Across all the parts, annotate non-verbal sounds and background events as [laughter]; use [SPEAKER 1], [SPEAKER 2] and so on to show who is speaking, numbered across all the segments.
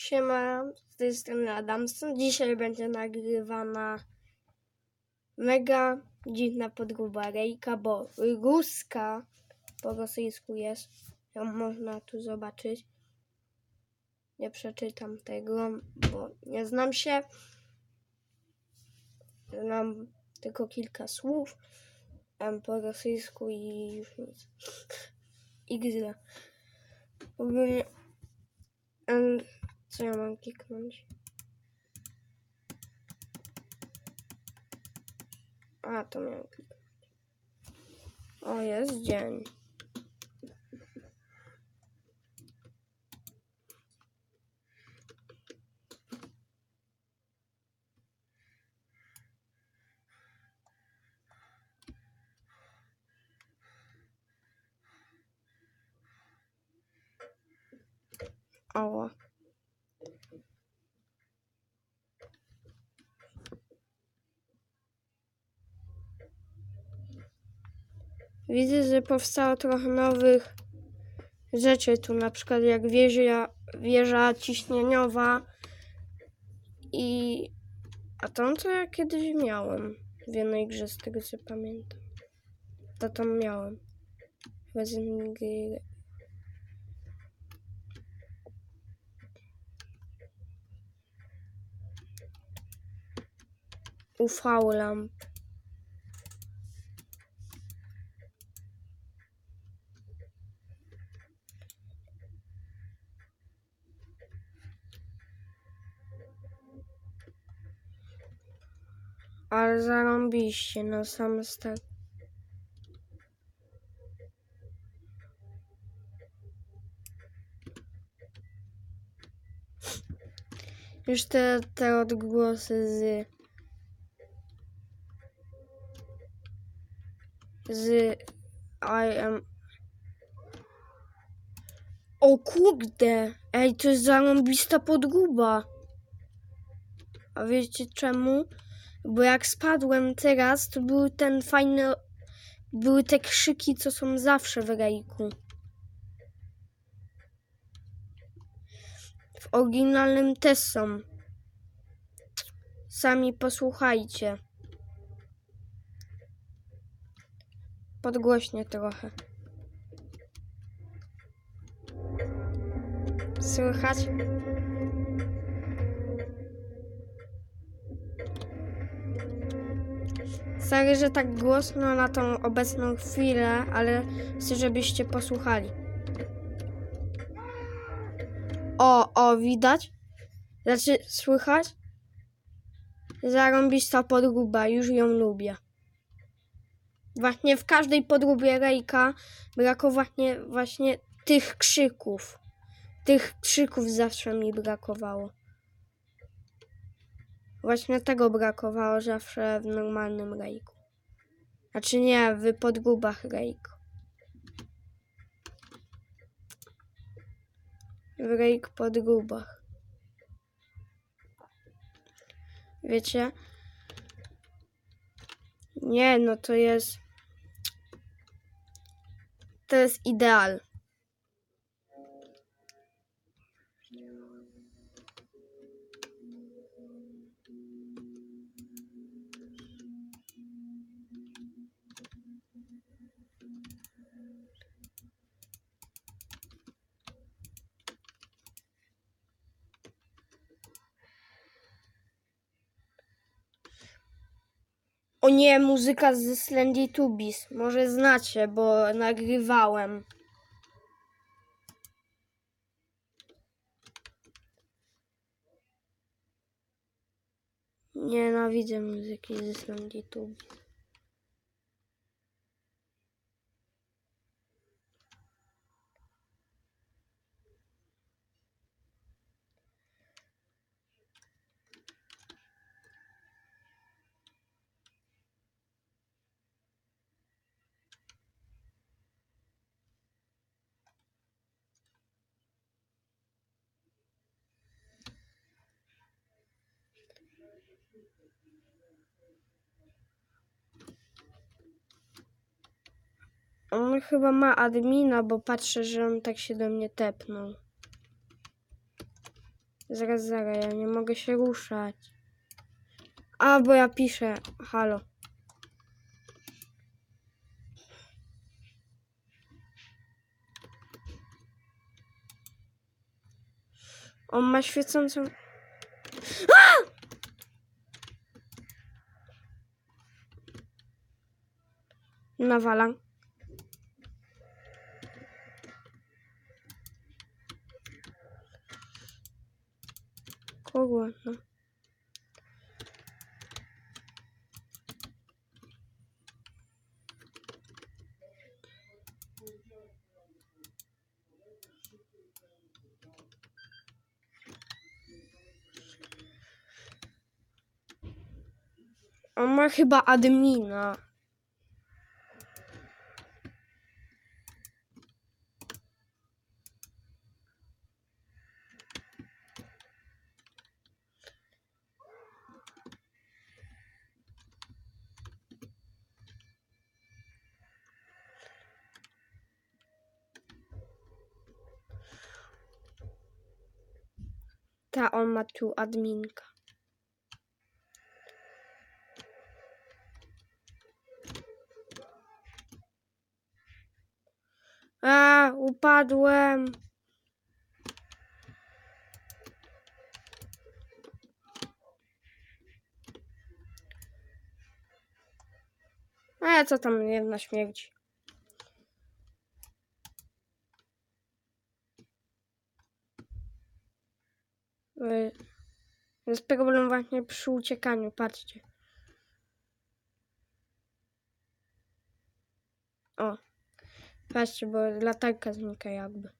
[SPEAKER 1] Siema, z tej strony Adamson. Dzisiaj będzie nagrywana mega dziwna podróba Rejka, bo ruska po rosyjsku jest. Ją można tu zobaczyć. Nie przeczytam tego, bo nie znam się. Znam tylko kilka słów po rosyjsku i już nic. Ogólnie em, co ja mam kliknąć? A, to miałem kliknąć. O, jest dzień. Ała. Widzę, że powstało trochę nowych rzeczy tu, na przykład jak wieża, wieża ciśnieniowa i... A tą to ja kiedyś miałem w jednej grze, z tego co pamiętam. To tam miałem. Chyba z innej gry. Ale zarąbiście, no sam stak. Już te, te odgłosy z... z I am... O kurde! Ej, to jest zarąbista podguba. A wiecie czemu? Bo jak spadłem teraz, to były ten fajny... Były te krzyki, co są zawsze w rejku. W oryginalnym też są. Sami posłuchajcie. Podgłośnie trochę. Słychać? Sorry, że tak głośno na tą obecną chwilę, ale chcę, żebyście posłuchali. O, o, widać? Znaczy, słychać? Zarąbista podróba, już ją lubię. Właśnie w każdej podróbie Rejka brakowało właśnie, właśnie tych krzyków. Tych krzyków zawsze mi brakowało. Właśnie tego brakowało zawsze w normalnym Rejku. Znaczy nie, w podróbach Rejku. W Rejk podróbach. Wiecie? Nie, no to jest. To jest ideal. O nie, muzyka z Slendy Tubis. Może znacie, bo nagrywałem. Nienawidzę muzyki ze Slendy Tubis. On chyba ma admina, bo patrzę, że on tak się do mnie tepnął. Zaraz, zaraz, ja nie mogę się ruszać. A, bo ja piszę. Halo. On ma świecącą... Nawalam. Kogo? No. On ma chyba admina. Ta on ma tu adminka. A, upadłem. A co tam jedna śmierć? Jest problem właśnie przy uciekaniu, patrzcie. O, patrzcie, bo latarka znika jakby.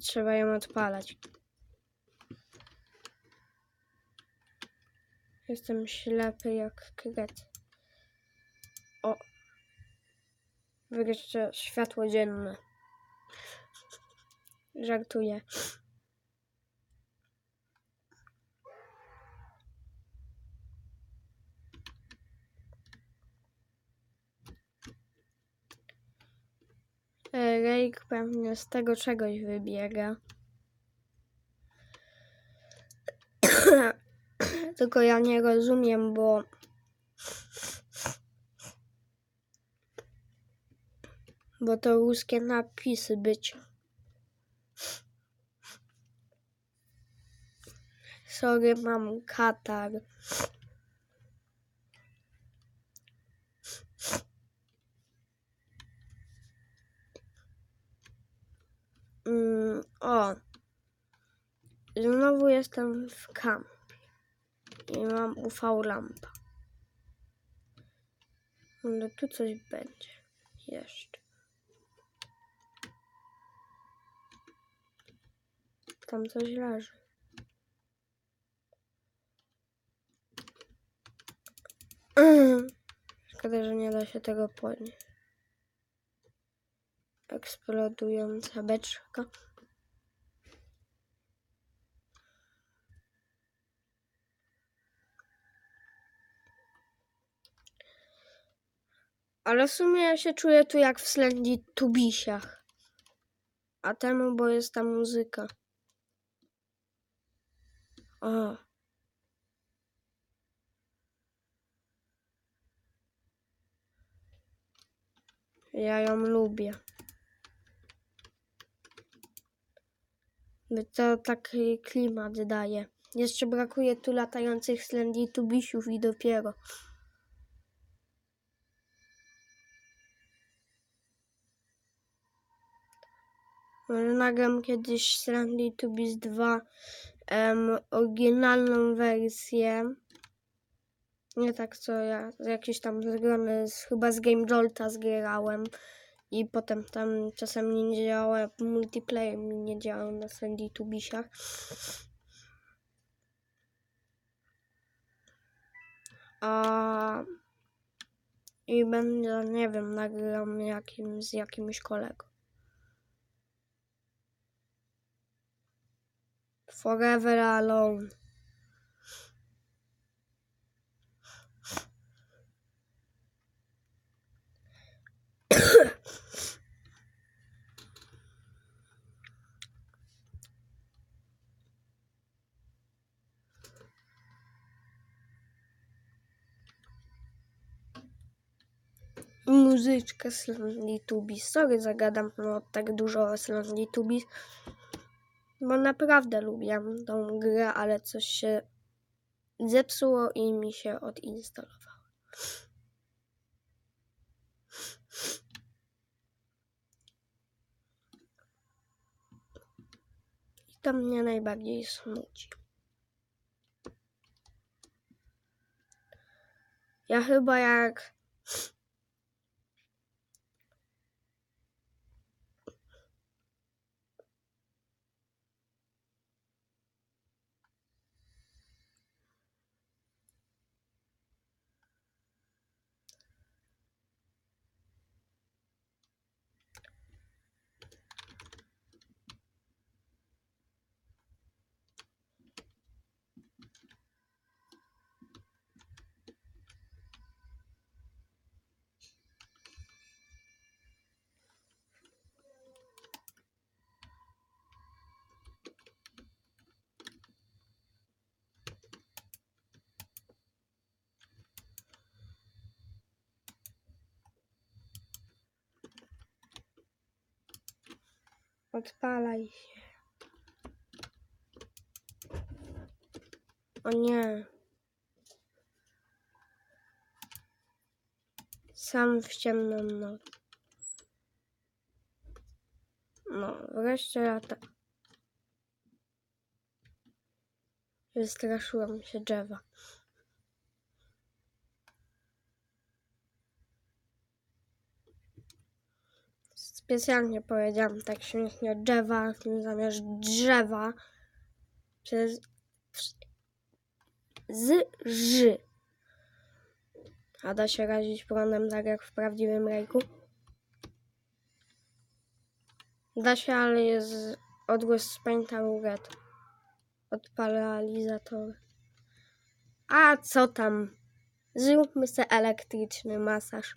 [SPEAKER 1] Trzeba ją odpalać. Jestem ślepy jak kret. O. Wreszcie światło dzienne. Żartuję. E, Rejk pewnie z tego czegoś wybiega. [coughs] Tylko ja nie rozumiem, bo bo to ruskie napisy być. Sorry, mam katar. Jestem w kampie. I mam UV lampa. Ale tu coś będzie. Jeszcze. Tam coś leży. [clears throat] Szkoda, że nie da się tego podnieść. Eksplodująca beczka. Ale w sumie ja się czuję tu jak w Slendy Tubisiach. A temu, bo jest ta muzyka. O. Ja ją lubię. By to taki klimat daje. Jeszcze brakuje tu latających Slendy Tubisiów i dopiero. Nagram kiedyś Slendy Tubis 2 em, oryginalną wersję. Nie tak co ja, jakieś tam zgrane, z, chyba z Game Jolta zgrałem. I potem tam czasem nie działa, multiplayer mi nie działał na Sandy Tubisiach. A i będę, nie wiem, nagram jakim, z jakimś kolegą. Forever Alone. muzyczkę z Lonely Sorry, zagadam no, tak dużo o Lonely Tubies bo naprawdę lubię tą grę, ale coś się zepsuło i mi się odinstalowało. I to mnie najbardziej smuci. Ja chyba jak Odpalaj się. O nie. Sam w ciemną noc. No, wreszcie lata. Wystraszyłam się drzewa. Specjalnie powiedziałam tak śmiesznie drzewa, zamiast drzewa. Przez z ży. A da się razić prądem tak jak w prawdziwym rejku? Da się, ale jest odgłos Painta Red. Od paralizatora. A co tam? Zróbmy se elektryczny masaż.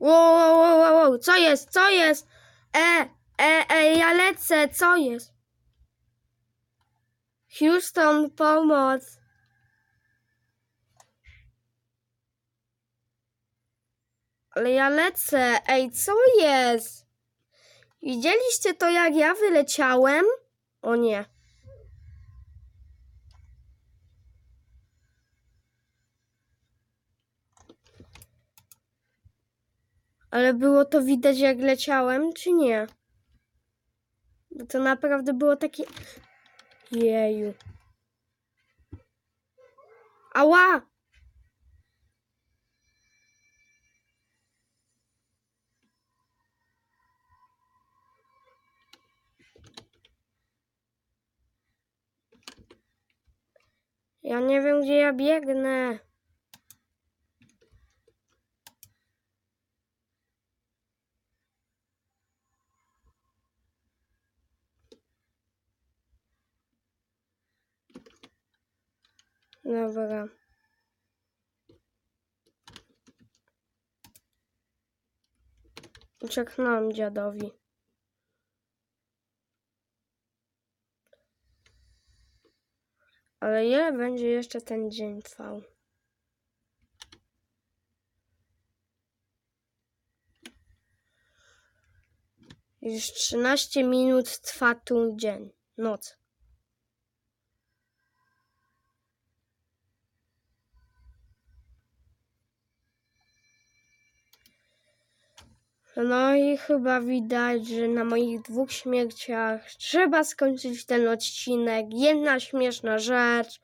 [SPEAKER 1] Wow, wow, wow, wow, co jest, co jest? E, e, e, ja lecę, co jest? Houston, pomoc. Ale ja lecę, ej, co jest? Widzieliście to, jak ja wyleciałem? O nie. Ale było to widać, jak leciałem, czy nie? Bo to naprawdę było takie. Jeju. Ała! Ja nie wiem, gdzie ja biegnę. Dobra. Ucieknąłem dziadowi. Ale ile będzie jeszcze ten dzień trwał? Już 13 minut trwa tu dzień, noc. No i chyba widać, że na moich dwóch śmierciach trzeba skończyć ten odcinek. Jedna śmieszna rzecz.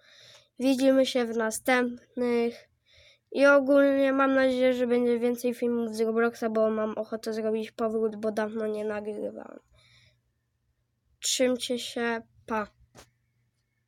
[SPEAKER 1] Widzimy się w następnych. I ogólnie mam nadzieję, że będzie więcej filmów z Robloxa, bo mam ochotę zrobić powrót, bo dawno nie nagrywałem. Trzymcie się, pa.